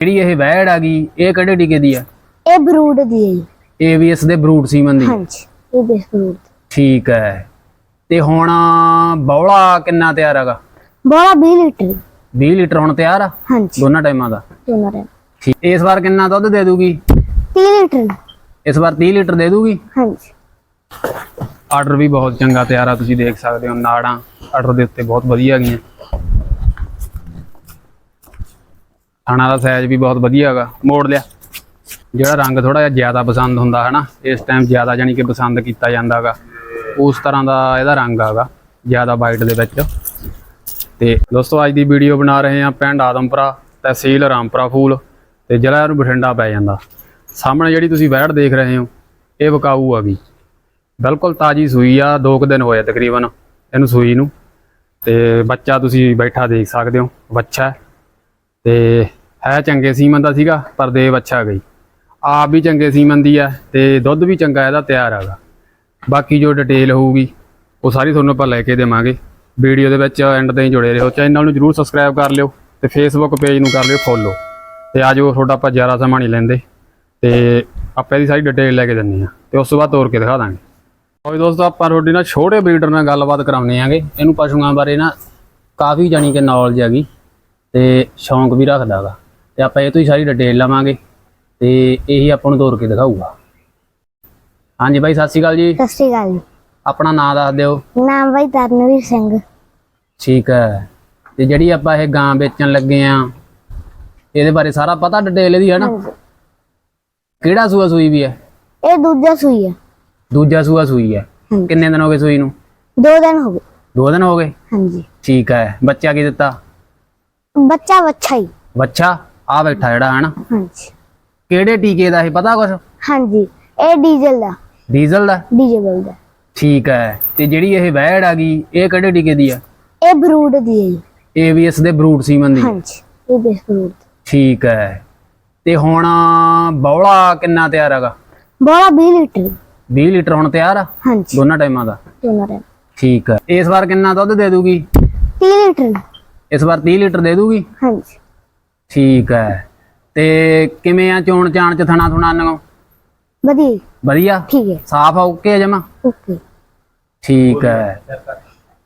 ਜਿਹੜੀ ਇਹ ਵੈੜ ਆ ਗਈ? ਇਹ ਕਿਹੜੇ ਟੀਕੇ ਦੀ ਆ? ਇਹ ਬਰੂਡ ਦੀ ਹੈ ਜੀ। ਏਵੀਐਸ ਦੇ ਬਰੂਟ ਸੀਮਨ ਦੀ ਹਾਂਜੀ ਇਹ ਬੇਸ ਬਰੂਡ ਠੀਕ ਹੈ। ਤੇ ਹੁਣ ਬੌਲਾ ਕਿੰਨਾ ਤਿਆਰ ਹੈਗਾ? ਬੋਲਾ 20 ਲੀਟਰ। 20 ਲੀਟਰ ਹੁਣ ਤਿਆਰ ਆ? ਹਾਂਜੀ। ਦੋਨਾਂ ਟਾਈਮਾਂ ਦਾ? ਦੋਨਾਂ ਦੇ ਠੀਕ। ਇਸ ਵਾਰ ਕਿੰਨਾ ਦੁੱਧ ਦੇ ਦੂਗੀ? 30 ਲੀਟਰ। ਇਸ ਵਾਰ 30 ਲੀਟਰ ਦੇ ਦੂਗੀ? ਹਾਂਜੀ। ਆਰਡਰ ਵੀ ਬਹੁਤ ਚੰਗਾ ਤਿਆਰ ਆ ਤੁਸੀਂ ਦੇਖ ਸਕਦੇ ਹੋ ਨਾੜਾਂ ਆਰਡਰ ਦੇ ਉੱਤੇ ਬਹੁਤ ਵਧੀਆ ਹੈਗੀਆਂ ਥਾਣਾ ਦਾ ਸਾਈਜ਼ ਵੀ ਬਹੁਤ ਵਧੀਆ ਹੈਗਾ, ਮੋੜ ਲਿਆ। ਜਿਹੜਾ ਰੰਗ ਥੋੜਾ ਜਿਹਾ ਜ਼ਿਆਦਾ ਪਸੰਦ ਹੁੰਦਾ ਹੈ ਨਾ ਇਸ ਟਾਈਮ ਜ਼ਿਆਦਾ ਜਾਨੀ ਕਿ ਪਸੰਦ ਕੀਤਾ ਜਾਂਦਾ ਹੈਗਾ। ਉਸ ਤਰ੍ਹਾਂ ਦਾ ਇਹਦਾ ਰੰਗ ਹੈਗਾ, ਜ਼ਿਆਦਾ ਵਾਈਟ ਦੇ ਵਿੱਚ। ਤੇ ਦੋਸਤੋ, ਅੱਜ ਦੀ ਵੀਡੀਓ ਬਣਾ ਰਹੇ ਹਾਂ ਪਿੰਡ ਆਦਮਪੁਰਾ, ਤਹਿਸੀਲ ਰਾਮਪੁਰਾ ਫੂਲ, ਤੇ ਜ਼ਿਲ੍ਹਾ ਨੂੰ ਬਠਿੰਡਾ ਪੈ ਜਾਂਦਾ। ਸਾਹਮਣੇ ਜਿਹੜੀ ਤੁਸੀਂ ਵੈੜ ਦੇਖ ਰਹੇ ਹੋ, ਇਹ ਬਕਾਊ ਆ ਗਈ ਬਿਲਕੁਲ ਤਾਜੀ ਸੂਈ ਆ, ਦੋ ਕੁ ਦਿਨ ਹੋਏ ਤਕਰੀਬਨ ਇਹਨੂੰ ਸੂਈ ਨੂੰ। ਤੇ ਬੱਚਾ ਤੁਸੀਂ ਬੈਠਾ ਦੇਖ ਸਕਦੇ ਹੋ, ਬੱਚਾ ਤੇ ਹੈ ਚੰਗੇ ਸੀਮਨ ਦਾ ਸੀਗਾ, ਪਰ ਦੇਵ ਅੱਛਾ ਗਈ। ਆਪ ਵੀ ਚੰਗੇ ਸੀਮਨ ਦੀ ਆ ਤੇ ਦੁੱਧ ਵੀ ਚੰਗਾ ਇਹਦਾ ਤਿਆਰ ਹੈਗਾ ਬਾਕੀ ਜੋ ਡਿਟੇਲ ਹੋਊਗੀ, ਉਹ ਸਾਰੀ ਤੁਹਾਨੂੰ ਆਪਾਂ ਲੈ ਕੇ ਦੇਵਾਂਗੇ। ਵੀਡੀਓ ਦੇ ਵਿੱਚ ਐਂਡ ਤਾਈਂ ਜੁੜੇ ਰਹੋ। ਚੈਨਲ ਨੂੰ ਜਰੂਰ ਸਬਸਕ੍ਰਾਈਬ ਕਰ ਲਿਓ ਤੇ ਫੇਸਬੁੱਕ ਪੇਜ ਨੂੰ ਕਰ ਲਿਓ ਫੋਲੋ ਤੇ ਆਜੋ ਤੁਹਾਡਾ ਆਪਾਂ ਜ਼ਿਆਦਾ ਸਮਾਂ ਨਹੀਂ ਲੈਂਦੇ। ਤੇ ਆਪਾਂ ਇਹਦੀ ਸਾਰੀ ਡਿਟੇਲ ਲੈ ਕੇ ਦਿੰਨੇ ਆ ਤੇ ਉਸ ਤੋਂ ਬਾਅਦ ਤੋਰ ਕੇ ਦਿਖਾ ਦਾਂਗੇ। ਹੋਈ ਦੋਸਤੋ, ਆਪਾਂ ਤੁਹਾਡੀ ਨਾਲ ਛੋਟੇ ਬਰੀਡਰ ਨਾਲ ਗੱਲਬਾਤ ਕਰਾਉਣੇ ਆਂਗੇ ਇਹਨੂੰ ਪਸ਼ੂਆਂ ਬਾਰੇ ਨਾ ਕਾਫੀ ਜਾਣੀ ਕਿ ਨੌਲੇਜ ਹੈਗੀ। ਤੇ ਸ਼ੌਂਕ ਵੀ ਰੱਖਦਾ ਗਾ। ਤੇ ਆਪਾਂ ਇਹ ਤੋਂ ਹੀ ਸਾਰੀ ਡਿਟੇਲ ਲਵਾਂਗੇ ਤੇ ਇਹੀ ਆਪਾਂ ਨੂੰ ਤੋਰ ਕੇ ਦਿਖਾਊਗਾ। ਹਾਂਜੀ ਬਾਈ ਸਤਿ ਸ਼੍ਰੀ ਅਕਾਲ ਜੀ। ਸਤਿ ਸ਼੍ਰੀ ਅਕਾਲ ਆਪਣਾ ਨਾਮ ਦੱਸ ਦਿਓ। ਨਾਮ ਬਾਈ ਤਰਨਵੀਰ ਸਿੰਘ। ਠੀਕ ਹੈ। ਤੇ ਜਿਹੜੀ ਆਪਾਂ ਇਹ ਗਾਂ ਵੇਚਣ ਲੱਗੇ ਆ ਇਹਦੇ ਬਾਰੇ ਸਾਰਾ ਪਤਾ ਡਿਟੇਲ ਇਹਦੀ ਹੈ ਨਾ? ਕਿਹੜਾ ਸੂਆ ਸੂਈ ਵੀ ਹੈ? ਇਹ ਦੂਜਾ ਸੂਈ ਹੈ। ਦੂਜਾ ਸੂਆ ਸੂਈ ਹੈ। ਕਿੰਨੇ ਦਿਨ ਹੋ ਗਏ ਸੂਈ ਨੂੰ? ਦੋ ਦਿਨ ਹੋ ਗਏ। ਦੋ ਦਿਨ ਹੋ ਗਏ? ਹਾਂਜੀ। ਠੀਕ ਹੈ। ਬੱਚਾ ਕੀ ਦਿੱਤਾ? ਬੱਚਾ ਬੱਚਾ ਹੀ। ਬੱਚਾ ਆ ਬੈਠਾ ਜਿਹੜਾ ਹੈ ਨਾ ਹਾਂਜੀ। ਕਿਹੜੇ ਟੀਕੇ ਦਾ ਇਹ ਪਤਾ ਕੁਛ? ਹਾਂਜੀ ਇਹ ਡੀਜ਼ਲ ਦਾ। ਡੀਜ਼ਲ ਦਾ? ਡੀਜ਼ਲ ਦਾ। ਠੀਕ ਹੈ ਤੇ ਜਿਹੜੀ ਇਹ ਵੈੜ ਆ ਗਈ ਇਹ ਕਿਹੜੇ ਟੀਕੇ ਦੀ ਆ? ਇਹ ਬਰੂਡ ਦੀ ਹੈ ਜੀ। ਏਵੀਐਸ ਦੇ ਬਰੂਟ ਸੀਮਨ ਦੀ। ਹਾਂਜੀ ਇਹ ਬਰੂਡ ਠੀਕ ਹੈ ਤੇ ਹੁਣ ਬੌਲਾ ਕਿੰਨਾ ਤਿਆਰ ਹੈਗਾ? ਬੋਲਾ 20 ਲੀਟਰ। 20 ਲੀਟਰ ਹੁਣ ਤਿਆਰ ਆ? ਹਾਂਜੀ। ਦੋਨਾਂ ਟਾਈਮਾਂ ਦਾ। ਦੋਨਾਂ ਦੇ ਠੀਕ ਹੈ ਇਸ ਵਾਰ ਕਿੰਨਾ ਦੁੱਧ ਦੇ ਦੂਗੀ? 30 ਲੀਟਰ। ਇਸ ਵਾਰ 30 ਲੀਟਰ ਦੇ ਦੂਗੀ? ਹਾਂਜੀ। ਠੀਕ ਹੈ। ਤੇ ਕਿਵੇਂ ਆ ਚੋਣ ਚਾਣ ਚ ਥਣਾ ਥੁਣਾ ਨੂੰ ਵਧੀਆ। ਵਧੀਆ? ਠੀਕ ਹੈ। ਸਾਫ਼ ਆ ਓਕੇ ਜਮਾ? ਓਕੇ। ਠੀਕ ਹੈ।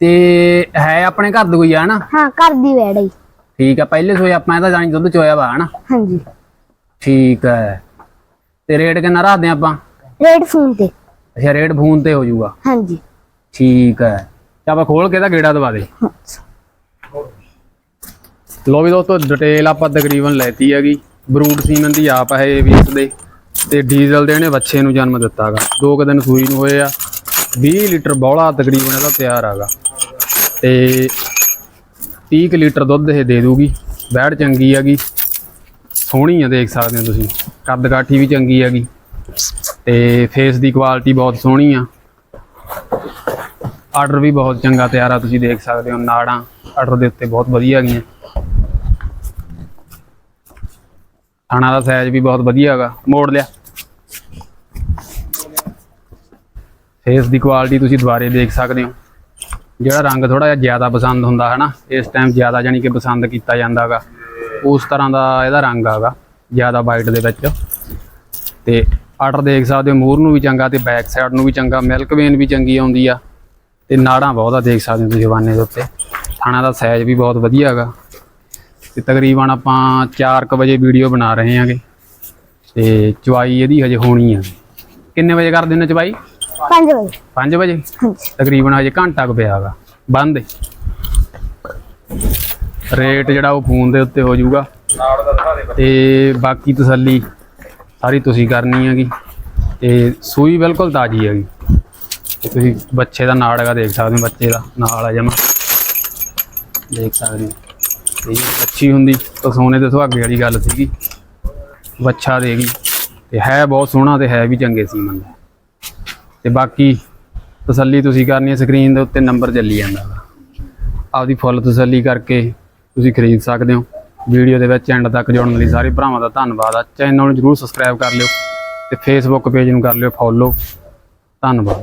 ਤੇ ਹੈ ਆਪਣੇ ਘਰ ਦੀ ਕੋਈ ਆ ਨਾ ਹਾਂ ਘਰ ਦੀ ਵੈੜ ਹੈ। ਠੀਕ ਹੈ ਪਹਿਲੇ ਸੋਏ ਆਪਾਂ ਇਹਦਾ ਜਾਣੀ ਦੁੱਧ ਚੋਇਆ ਵਾ ਹਨਾ? ਹਾਂਜੀ। ਠੀਕ ਹੈ। ਤੇ ਰੇਟ ਕਿੰਨਾ ਰੱਖਦੇ ਆਪਾਂ? ਰੇਡ ਫੋਨ ਤੇ। ਅੱਛਾ ਰੇਟ ਫੋਨ ਤੇ ਹੋ ਜਾਊਗਾ। ਹਾਂਜੀ। ਠੀਕ ਹੈ। ਤੇ ਆਪਾਂ ਖੋਲ ਕੇ ਇਹਦਾ ਗੇੜਾ ਦਵਾ ਦੇ। ਲੋ ਵੀ ਦੋਸਤੋ ਡਿਟੇਲ ਆਪਾਂ ਤਕਰੀਬਨ ਲੈਤੀ ਹੈਗੀ। ਬਰੂਟ ਸੀਮਨ ਦੀ ਆਪ ਹੈ ਏਵੀਐਸ ਦੇ। ਤੇ ਡੀਜ਼ਲ ਦੇ ਇਹਨੇ ਬੱਚੇ ਨੂੰ ਜਨਮ ਦਿੱਤਾਗਾ। ਦੋ ਕੁ ਦਿਨ ਸੂਈ ਨੂੰ ਹੋਏ ਆ। 20 ਲੀਟਰ ਬੌਲਾ ਤਕਰੀਬਨ ਇਹਦਾ ਤਿਆਰ ਹੈਗਾ ਤੇ 30 ਕੁ ਲੀਟਰ ਦੁੱਧ ਇਹ ਦੇ ਦੂਗੀ। ਬੈੜ ਚੰਗੀ ਹੈਗੀ। ਸੋਹਣੀ ਆ ਦੇਖ ਸਕਦੇ ਹੋ ਤੁਸੀਂ। ਕੱਦ ਕਾਠੀ ਵੀ ਚੰਗੀ ਹੈਗੀ। ਤੇ ਫੇਸ ਦੀ ਕੁਆਲਿਟੀ ਬਹੁਤ ਸੋਹਣੀ ਆ। ਆਰਡਰ ਵੀ ਬਹੁਤ ਚੰਗਾ, ਤਿਆਰ ਆ। ਤੁਸੀਂ ਦੇਖ ਸਕਦੇ ਹੋ ਨਾੜਾਂ ਆਰਡਰ ਦੇ ਉੱਤੇ ਬਹੁਤ ਵਧੀਆ ਹੈਗੀਆਂ। ਥਾਣਾ ਦਾ ਸਾਈਜ਼ ਵੀ ਬਹੁਤ ਵਧੀਆ ਹੈਗਾ, ਮੋੜ ਲਿਆ। ਫੇਸ ਦੀ ਕੁਆਲਿਟੀ ਤੁਸੀਂ ਦੁਬਾਰੇ ਦੇਖ ਸਕਦੇ ਹੋ। ਜਿਹੜਾ ਰੰਗ ਥੋੜਾ ਜਿਹਾ ਜ਼ਿਆਦਾ ਪਸੰਦ ਹੁੰਦਾ ਹੈ ਨਾ ਇਸ ਟਾਈਮ ਜ਼ਿਆਦਾ ਜਾਨੀ ਕਿ ਪਸੰਦ ਕੀਤਾ ਜਾਂਦਾ ਹੈਗਾ। ਉਸ ਤਰ੍ਹਾਂ ਦਾ ਇਹਦਾ ਰੰਗ ਹੈਗਾ, ਜ਼ਿਆਦਾ ਵਾਈਟ ਦੇ ਵਿੱਚ। ਤੇ ਆਰਡਰ ਦੇਖ ਸਕਦੇ ਹੋ ਮੂਰ ਨੂੰ ਵੀ ਚੰਗਾ ਤੇ ਬੈਕ ਸਾਈਡ ਨੂੰ ਵੀ ਚੰਗਾ ਮਿਲਕ ਵੇਨ ਵੀ ਚੰਗੀ ਆਉਂਦੀ ਆ। ਤੇ ਨਾੜਾਂ ਬਹੁਤ ਦੇਖ ਸਕਦੇ ਹੋ ਤੁਸੀਂ ਹਵਾਨੇ ਦੇ ਉੱਤੇ। ਥਾਣਾ ਦਾ ਸਾਈਜ਼ ਵੀ ਬਹੁਤ ਵਧੀਆ ਹੈਗਾ। ਤੇ ਤਕਰੀਬਨ ਆਪਾਂ 4:00 ਵਜੇ ਵੀਡੀਓ ਬਣਾ ਰਹੇ ਹਾਂਗੇ। ਤੇ ਚਵਾਈ ਇਹਦੀ ਹਜੇ ਹੋਣੀ ਆ। ਕਿੰਨੇ ਵਜੇ ਕਰ ਦਿੰਦੇ ਚਵਾਈ 5 ਵਜੇ। 5 ਵਜੇ? ਤਕਰੀਬਨ ਹਜੇ ਘੰਟਾ ਕੁ ਪਿਆ ਹੈਗਾ ਬੰਦ ਰੇਟ ਜਿਹੜਾ ਉਹ ਫੋਨ ਦੇ ਉੱਤੇ ਹੋ ਜਾਊਗਾ। ਤੇ ਬਾਕੀ ਤਸੱਲੀ ਸਾਰੀ ਤੁਸੀਂ ਕਰਨੀ ਹੈਗੀ। ਤੇ ਸੂਈ ਬਿਲਕੁਲ ਤਾਜੀ ਹੈਗੀ। ਤੁਸੀਂ ਬੱਚੇ ਦਾ ਨਾੜ ਹੈਗਾ ਦੇਖ ਸਕਦੇ ਹੋ ਬੱਚੇ ਦਾ ਨਾਲ ਆ ਜਮਾ। ਦੇਖ ਸਕਦੇ ਹੋ। ਤੇ ਅੱਛੀ ਹੁੰਦੀ, ਤਾਂ ਸੋਨੇ ਤੇ ਸੁਹਾਗੇ ਵਾਲੀ ਗੱਲ ਸੀਗੀ। ਬੱਚਾ ਦੇਗੀ ਤੇ ਹੈ ਬਹੁਤ ਸੋਹਣਾ ਤੇ ਹੈ ਵੀ ਚੰਗੇ ਸੀਮਨ ਦਾ ਤੇ ਬਾਕੀ ਤਸੱਲੀ ਤੁਸੀਂ ਕਰਨੀ ਹੈ ਸਕਰੀਨ ਦੇ ਉੱਤੇ ਨੰਬਰ ਚੱਲੀ ਜਾਂਦਾ ਵਾ। ਆਪਦੀ ਫੁੱਲ ਤਸੱਲੀ ਕਰਕੇ ਤੁਸੀਂ ਖਰੀਦ ਸਕਦੇ ਹੋ। ਵੀਡੀਓ ਦੇ ਵਿੱਚ ਐਂਡ ਤੱਕ ਜੁੜਨ ਲਈ ਸਾਰੇ ਭਰਾਵਾਂ ਦਾ ਧੰਨਵਾਦ ਆ। ਚੈਨਲ ਨੂੰ ਜਰੂਰ ਸਬਸਕ੍ਰਾਈਬ ਕਰ ਲਿਓ ਤੇ ਫੇਸਬੁੱਕ ਪੇਜ ਨੂੰ ਕਰ ਲਿਓ ਫੋਲੋ ਧੰਨਵਾਦ।